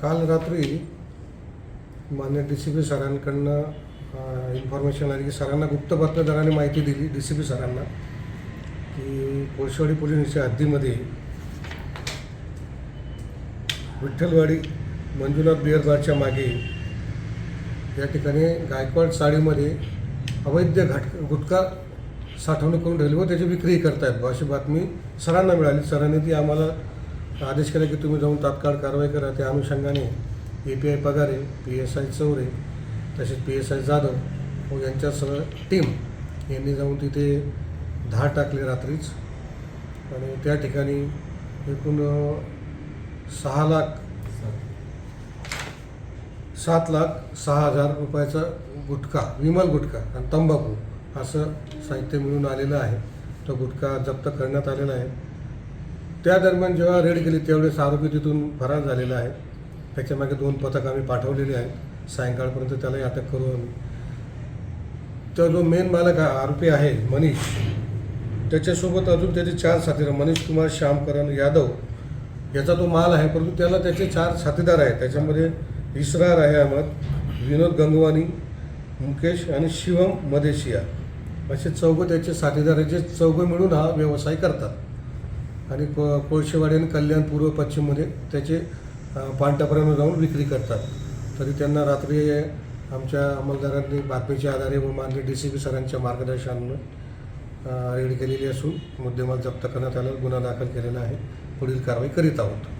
काल रात्री मान्य डी सी पी सरांकडनं इन्फॉर्मेशन आली की सरांना गुप्त बातमीदाराने माहिती दिली डी सी पी सरांना की कोळशेवाडी पोलिसांच्या हद्दीमध्ये विठ्ठलवाडी मंजुनाथ बिअर बारच्या मागे या ठिकाणी गायकवाड साडीमध्ये अवैध घट गुटखा साठवणूक करून ठेवली व त्याची विक्री करतायत. अशी बातमी सरांना मिळाली. सरांनी ती आम्हाला आदेश केला की तुम्ही जाऊन तात्काळ कारवाई करा. त्या अनुषंगाने A P I Pagare P S I Chaure तसेच पी एस आय जाधव व यांच्यासह टीम यांनी जाऊन तिथे धाड टाकली रात्रीच. आणि त्या ठिकाणी एकूण सहा लाख सात लाख सहा हजार रुपयाचा गुटखा विमल गुटखा आणि तंबाखू असं साहित्य मिळून आलेलं आहे. तो गुटखा जप्त करण्यात आलेला आहे. त्या दरम्यान जेव्हा रेड केली त्यावेळेस आरोपी तिथून फरार झालेला आहे. त्याच्यामागे दोन पथक आम्ही पाठवलेले आहेत. सायंकाळपर्यंत त्यालाही अटक करू आम्ही. तर जो मेन मालक आरोपी आहे मनीष त्याच्यासोबत अजून त्याचे चार साथीदार मनीष कुमार श्यामकरण यादव याचा तो माल आहे. परंतु त्याला त्याचे चार साथीदार आहेत. त्याच्यामध्ये इसरार आहे अहमद विनोद गंगवानी मुकेश आणि शिवम मदेशिया. असे चौघं त्याचे साथीदार जे चौघं मिळून हा व्यवसाय करतात. आणि को कोळशेवाडी आणि कल्याण पूर्व पश्चिममध्ये त्याचे अ, जाऊन विक्री करतात. तरी त्यांना रात्री आमच्या अंमलदारांनी बातमीच्या आधारे व माननीय डी सी पी सरांच्या मार्गदर्शनानं रेड केलेली असून मुद्देमाल जप्त करण्यात आला गुन्हा दाखल केलेला आहे. पुढील कारवाई करीत आहोत.